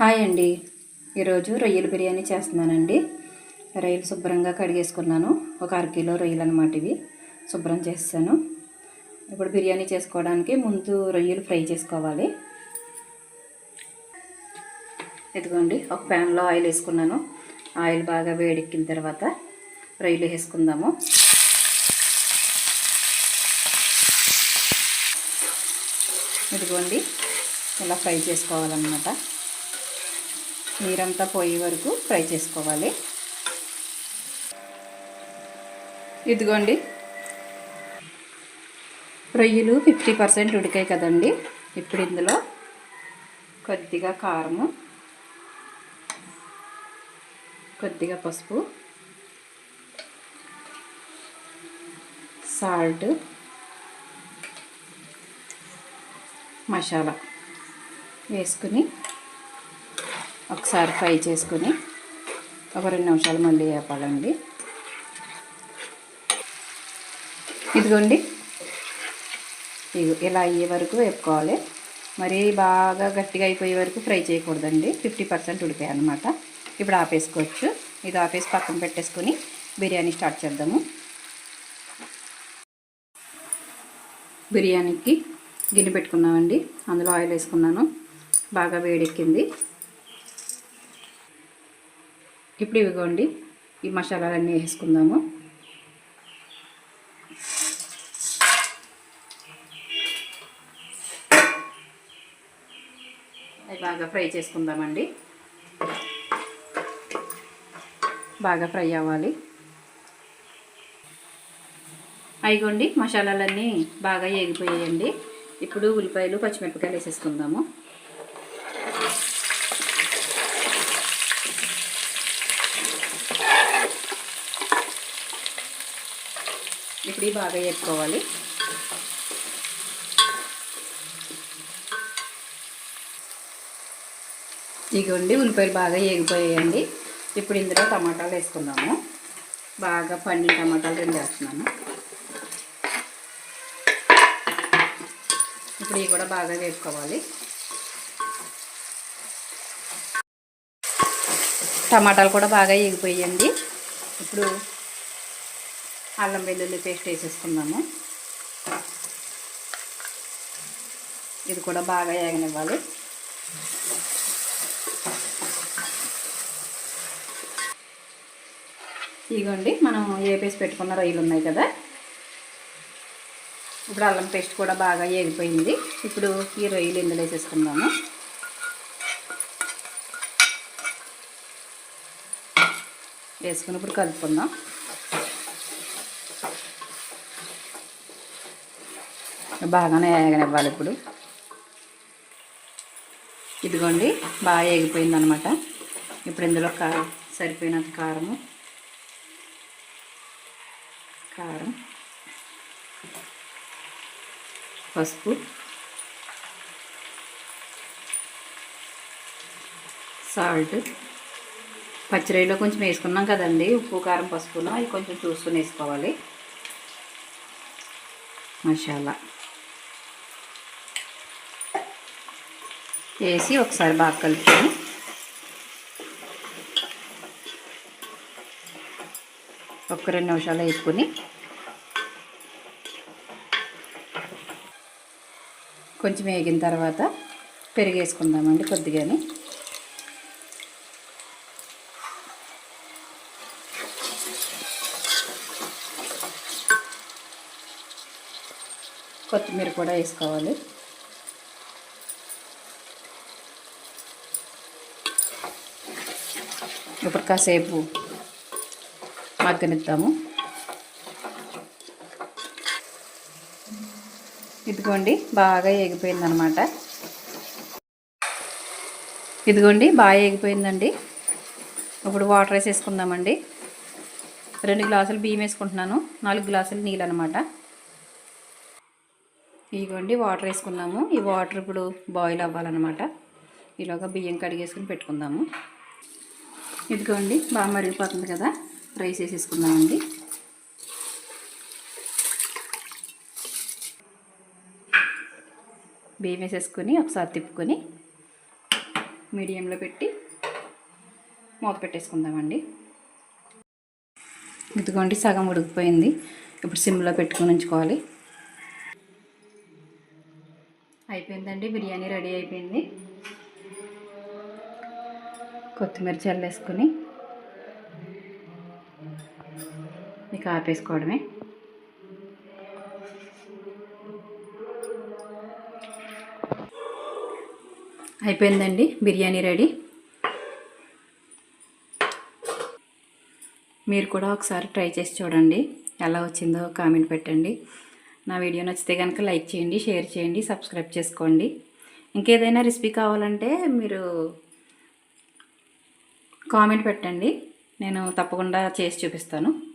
Hi అండి. ఈరోజు రొయ్యల బిర్యానీ చేస్తున్నానండి. రొయ్యలు శుభ్రంగా కడిగేసుకున్నాను. ఒక అరకిలో రొయ్యలు అనమాట ఇవి. శుభ్రం చేస్తాను. ఇప్పుడు బిర్యానీ చేసుకోవడానికి ముందు రొయ్యలు ఫ్రై చేసుకోవాలి. ఇదిగోండి ఒక ప్యాన్లో ఆయిల్ వేసుకున్నాను. ఆయిల్ బాగా వేడెక్కిన తర్వాత రొయ్యలు వేసుకుందాము. ఇదిగోండి ఇలా ఫ్రై చేసుకోవాలన్నమాట. నీరంతా పోయే వరకు ఫ్రై చేసుకోవాలి. ఇదిగోండి. రొయ్యలు ఫిఫ్టీ పర్సెంట్ ఉడికాయి కదండి. ఇప్పుడు ఇందులో కొద్దిగా కారము కొద్దిగా పసుపు సాల్ట్ మసాలా వేసుకుని ఒకసారి ఫ్రై చేసుకుని ఒక రెండు నిమిషాలు మళ్ళీ వేపాలండి. ఇదిగోండి. ఇలా అయ్యే వరకు వేపుకోవాలి. మరీ బాగా గట్టిగా అయిపోయే వరకు ఫ్రై చేయకూడదండి. ఫిఫ్టీ పర్సెంట్ ఉడికాయి అనమాట ఇప్పుడు ఆపేసుకోవచ్చు. ఇది ఆపేసి పక్కన పెట్టేసుకొని బిర్యానీ స్టార్ట్ చేద్దాము. బిర్యానీకి గిన్నె పెట్టుకున్నామండి. అందులో ఆయిల్ వేసుకున్నాను. బాగా వేడెక్కింది. ఇప్పుడు ఇవిగోండి ఈ మసాలాలన్నీ వేసుకుందాము. అవి బాగా ఫ్రై చేసుకుందామండి. బాగా ఫ్రై అవ్వాలి. అయిగోండి మసాలాలన్నీ బాగా ఏగిపోయాయండి. ఇప్పుడు ఉల్లిపాయలు పచ్చిమిరపకాయలు వేసేసుకుందాము. ఇప్పుడు బాగా వేపుకోవాలి. ఇగోండి ఉల్లిపాయలు బాగా ఏగిపోయాయండి. ఇప్పుడు ఇందులో టమాటాలు వేసుకుందాము. బాగా పండిన టమాటాలు రెండు వేస్తున్నాము ఇప్పుడు ఇవి కూడా బాగా వేసుకోవాలి టమాటాలు కూడా బాగా ఎగిపోయాయండి ఇప్పుడు అల్లం వెల్లుల్లి పేస్ట్ వేసేసుకుందాము. ఇది కూడా బాగా ఏగనివ్వాలి. ఇదిగోండి మనం వేపేసి పెట్టుకున్న రొయ్యలు ఉన్నాయి కదా. ఇప్పుడు అల్లం పేస్ట్ కూడా బాగా ఏగిపోయింది. ఇప్పుడు ఈ రొయ్యలు ఇందులో వేసేసుకుందాము. వేసుకుని ఇప్పుడు కలుపుకుందాం. బాగానే ఏగనివ్వాలి ఇప్పుడు. ఇదిగోండి బాగా ఏగిపోయింది అనమాట ఇప్పుడు ఇందులో కా సరిపోయినంత కారము. కారం. పసుపు. సాల్ట్. పచ్చిరొయ్యలో కొంచెం వేసుకున్నాం కదండి ఉప్పు కారం పసుపున. అవి కొంచెం చూసుకుని వేసుకోవాలి. మసాలా. వేసి ఒకసారి బాగా కలుపుకొని ఒక రెండు నిమిషాలు వేసుకొని కొంచెం వేగిన తర్వాత పెరిగేసుకుందామండి కొద్దిగానే కొద్దిగాని. కొత్తిమీర కూడా వేసుకోవాలి. ఇప్పుడు కాసేపు మగ్గనిద్దాము. ఇదిగోండి బాగా ఎగిపోయిందనమాట ఇదిగోండి బాగా ఎగిపోయిందండి ఇప్పుడు వాటర్ వేసేసుకుందామండి. రెండు గ్లాసులు బియ్యం వేసుకుంటున్నాను. నాలుగు గ్లాసులు నీళ్ళు అనమాట ఇదిగోండి వాటర్ వేసుకున్నాము ఈ వాటర్ ఇప్పుడు బాయిల్ అవ్వాలన్నమాట ఇలాగ బియ్యం కడిగేసుకుని పెట్టుకుందాము. ఇదిగోండి బాగా మరిగిపోతుంది కదా. రైస్ వేసేసుకుందామండి. బియ్యం వేసేసుకొని ఒకసారి తిప్పుకొని మీడియంలో పెట్టి మూత పెట్టేసుకుందామండి. ఇదిగోండి సగం ఉడికిపోయింది. ఇప్పుడు సిమ్లో పెట్టుకుని ఉంచుకోవాలి. అయిపోయిందండి బిర్యానీ రెడీ అయిపోయింది. కొత్తిమీర చల్లేసుకుని ఇక ఆపేసుకోవడమే. అయిపోయిందండి బిర్యానీ రెడీ. మీరు కూడా ఒకసారి ట్రై చేసి చూడండి ఎలా వచ్చిందో కామెంట్ పెట్టండి. నా వీడియో నచ్చితే కనుక లైక్ చేయండి షేర్ చేయండి సబ్స్క్రైబ్ చేసుకోండి. ఇంకేదైనా రెసిపీ కావాలంటే మీరు కామెంట్ పెట్టండి. నేను తప్పకుండా చేసి చూపిస్తాను.